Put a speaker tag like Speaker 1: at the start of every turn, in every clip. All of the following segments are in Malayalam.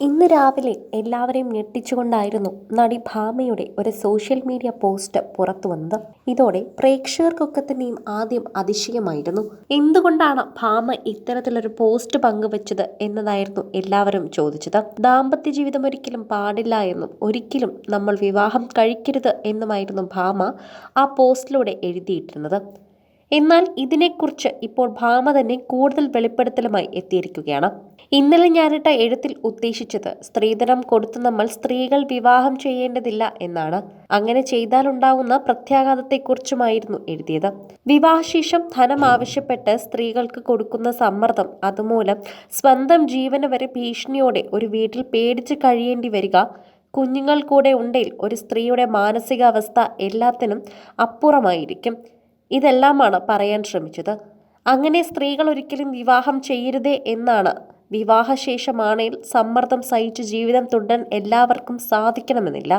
Speaker 1: ഇന്ന് രാവിലെ എല്ലാവരെയും ഞെട്ടിച്ചുകൊണ്ടായിരുന്നു നടി ഭാമയുടെ ഒരു സോഷ്യൽ മീഡിയ പോസ്റ്റ് പുറത്തു വന്നത്. ഇതോടെ പ്രേക്ഷകർക്കൊക്കെ തന്നെയും ആദ്യം അതിശയമായിരുന്നു. എന്തുകൊണ്ടാണ് ഭാമ ഇത്തരത്തിലൊരു പോസ്റ്റ് പങ്കുവച്ചത് എന്നതായിരുന്നു എല്ലാവരും ചോദിച്ചത്. ദാമ്പത്യ ജീവിതം ഒരിക്കലും പാടില്ല എന്നും ഒരിക്കലും നമ്മൾ വിവാഹം കഴിക്കരുത് എന്നുമായിരുന്നു ഭാമ ആ പോസ്റ്റിലൂടെ എഴുതിയിട്ടിരുന്നത് എന്നാൽ ഇതിനെക്കുറിച്ച് ഇപ്പോൾ ഭാമ തന്നെ കൂടുതൽ വെളിപ്പെടുത്തലുമായി എത്തിയിരിക്കുകയാണ്. ഇന്നലെ ഞാനിട്ട എഴുത്തിൽ ഉദ്ദേശിച്ചത് സ്ത്രീധനം കൊടുത്ത് നമ്മൾ സ്ത്രീകൾ വിവാഹം ചെയ്യേണ്ടതില്ല എന്നാണ്. അങ്ങനെ ചെയ്താൽ ഉണ്ടാവുന്ന പ്രത്യാഘാതത്തെക്കുറിച്ചുമായിരുന്നു എഴുതിയത്. വിവാഹശേഷം ധനം ആവശ്യപ്പെട്ട് സ്ത്രീകൾക്ക് കൊടുക്കുന്ന സമ്മർദ്ദം അതുമൂലം സ്വന്തം ജീവന് വരെ ഭീഷണിയോടെ ഒരു വീട്ടിൽ പേടിച്ച് കഴിയേണ്ടി വരിക കുഞ്ഞുങ്ങൾ കൂടെ ഉണ്ടെങ്കിൽ ഒരു സ്ത്രീയുടെ മാനസികാവസ്ഥ എല്ലാത്തിനും അപ്പുറമായിരിക്കും. ഇതെല്ലാമാണ് പറയാൻ ശ്രമിച്ചത്. അങ്ങനെ സ്ത്രീകൾ ഒരിക്കലും വിവാഹം ചെയ്യരുതേ എന്നാണ് വിവാഹശേഷമാണെങ്കിൽ സമ്മർദ്ദം സഹിച്ച് ജീവിതം തുടരാൻ എല്ലാവർക്കും സാധിക്കണമെന്നില്ല.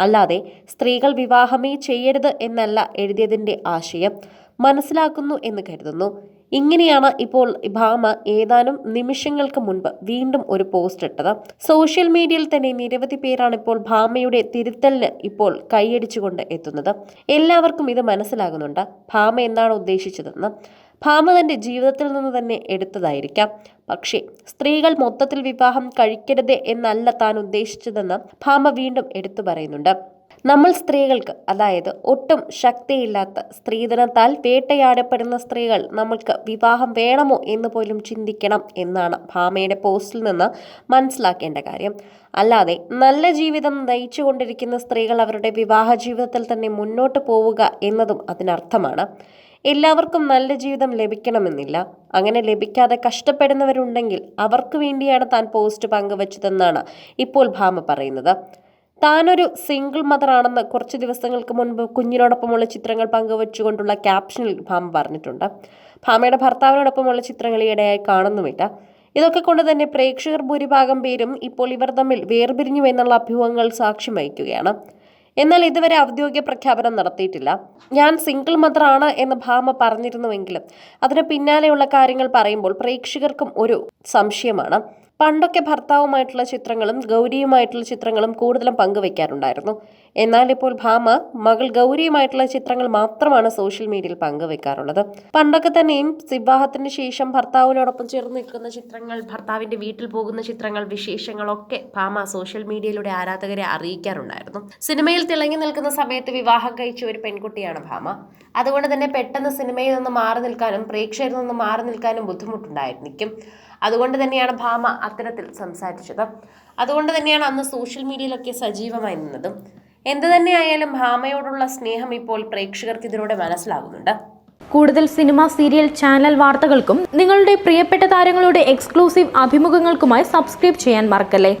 Speaker 1: അല്ലാതെ സ്ത്രീകൾ വിവാഹമേ ചെയ്യരുത് എന്നല്ല എഴുതിയതിന്റെ ആശയം മനസ്സിലാക്കുന്നു എന്ന് കരുതുന്നു. ഇങ്ങനെയാണ് ഇപ്പോൾ ഭാമ ഏതാനും നിമിഷങ്ങൾക്ക് മുൻപ് വീണ്ടും ഒരു പോസ്റ്റ് ഇട്ടത്. സോഷ്യൽ മീഡിയയിൽ തന്നെ നിരവധി പേരാണ് ഇപ്പോൾ ഭാമയുടെ തിരുത്തലിന് ഇപ്പോൾ കൈയടിച്ചുകൊണ്ട് എത്തുന്നത്. എല്ലാവർക്കും ഇത് മനസ്സിലാകുന്നുണ്ട്. ഭാമ എന്താണ് ഉദ്ദേശിച്ചതെന്ന്. ഭാമ തന്റെ ജീവിതത്തിൽ നിന്ന് തന്നെ എടുത്തതായിരിക്കാം. പക്ഷേ സ്ത്രീകൾ മൊത്തത്തിൽ വിവാഹം കഴിക്കരുത് എന്നല്ല താൻ ഉദ്ദേശിച്ചതെന്ന് ഭാമ വീണ്ടും എടുത്തു പറയുന്നുണ്ട്. നമ്മൾ സ്ത്രീകൾക്ക് അതായത് ഒട്ടും ശക്തിയില്ലാത്ത സ്ത്രീധനത്താൽ വേട്ടയാടപ്പെടുന്ന സ്ത്രീകൾ നമ്മൾക്ക് വിവാഹം വേണമോ എന്ന് പോലും ചിന്തിക്കണം എന്നാണ് ഭാമയുടെ പോസ്റ്റിൽ നിന്ന് മനസ്സിലാക്കേണ്ട കാര്യം. അല്ലാതെ നല്ല ജീവിതം നയിച്ചുകൊണ്ടിരിക്കുന്ന സ്ത്രീകൾ അവരുടെ വിവാഹ ജീവിതത്തിൽ തന്നെ മുന്നോട്ട് പോവുക എന്നതും അതിനർത്ഥമാണ്. എല്ലാവർക്കും നല്ല ജീവിതം ലഭിക്കണമെന്നില്ല. അങ്ങനെ ലഭിക്കാതെ കഷ്ടപ്പെടുന്നവരുണ്ടെങ്കിൽ അവർക്ക് വേണ്ടിയാണ് താൻ പോസ്റ്റ് പങ്കുവച്ചതെന്നാണ് ഇപ്പോൾ ഭാമ പറയുന്നത്. താനൊരു സിംഗിൾ മദർ ആണെന്ന് കുറച്ച് ദിവസങ്ങൾക്ക് മുൻപ് കുഞ്ഞിനോടൊപ്പമുള്ള ചിത്രങ്ങൾ പങ്കുവച്ചുകൊണ്ടുള്ള ക്യാപ്ഷനിൽ ഭാമ പറഞ്ഞിട്ടുണ്ട്. ഭാമയുടെ ഭർത്താവിനോടൊപ്പമുള്ള ചിത്രങ്ങൾ ഈയിടെയായി കാണുന്നുമില്ല. ഇതൊക്കെ കൊണ്ട് തന്നെ പ്രേക്ഷകർ ഭൂരിഭാഗം പേരും ഇപ്പോൾ ഇവർ തമ്മിൽ വേർപിരിഞ്ഞു എന്നുള്ള അഭ്യൂഹങ്ങൾ സാക്ഷ്യം വഹിക്കുകയാണ്. എന്നാൽ ഇതുവരെ ഔദ്യോഗിക പ്രഖ്യാപനം നടത്തിയിട്ടില്ല. ഞാൻ സിംഗിൾ മദറാണ് എന്ന് ഭാമ പറഞ്ഞിരുന്നുവെങ്കിലും അതിന് പിന്നാലെയുള്ള കാര്യങ്ങൾ പറയുമ്പോൾ പ്രേക്ഷകർക്കും ഒരു സംശയമാണ്. പണ്ടൊക്കെ ഭർത്താവുമായിട്ടുള്ള ചിത്രങ്ങളും ഗൗരിയുമായിട്ടുള്ള ചിത്രങ്ങളും കൂടുതലും പങ്കുവെക്കാറുണ്ടായിരുന്നു. എന്നാൽ ഇപ്പോൾ ഭാമ മകൾ ഗൗരിയുമായിട്ടുള്ള ചിത്രങ്ങൾ മാത്രമാണ് സോഷ്യൽ മീഡിയയിൽ പങ്കുവെക്കാറുള്ളത്. പണ്ടൊക്കെ തന്നെയും വിവാഹത്തിന് ശേഷം ഭർത്താവിനോടൊപ്പം ചേർന്ന് നിൽക്കുന്ന ചിത്രങ്ങൾ ഭർത്താവിന്റെ വീട്ടിൽ പോകുന്ന ചിത്രങ്ങൾ വിശേഷങ്ങളൊക്കെ ഭാമ സോഷ്യൽ മീഡിയയിലൂടെ ആരാധകരെ അറിയിക്കാറുണ്ടായിരുന്നു. സിനിമയിൽ തിളങ്ങി നിൽക്കുന്ന സമയത്ത് വിവാഹം കഴിച്ച ഒരു പെൺകുട്ടിയാണ് ഭാമ. അതുകൊണ്ട് തന്നെ പെട്ടെന്ന് സിനിമയിൽ നിന്ന് മാറി നിൽക്കാനും പ്രേക്ഷകരിൽ നിന്ന് മാറി നിൽക്കാനും ബുദ്ധിമുട്ടുണ്ടായിരിക്കും. അതുകൊണ്ട് തന്നെയാണ് ഭാമ അത്തരത്തിൽ സംസാരിച്ചത്. അതുകൊണ്ട് തന്നെയാണ് അന്ന് സോഷ്യൽ മീഡിയയിലൊക്കെ സജീവമായി നിന്നതും. എന്തു തന്നെയായാലും ഭാമയോടുള്ള സ്നേഹം ഇപ്പോൾ പ്രേക്ഷകർക്ക് ഇതിലൂടെ മനസ്സിലാകുന്നുണ്ട്.
Speaker 2: കൂടുതൽ സിനിമ സീരിയൽ ചാനൽ വാർത്തകൾക്കും നിങ്ങളുടെ പ്രിയപ്പെട്ട താരങ്ങളുടെ എക്സ്ക്ലൂസീവ് അഭിമുഖങ്ങൾക്കുമായി സബ്സ്ക്രൈബ് ചെയ്യാൻ മറക്കല്ലേ?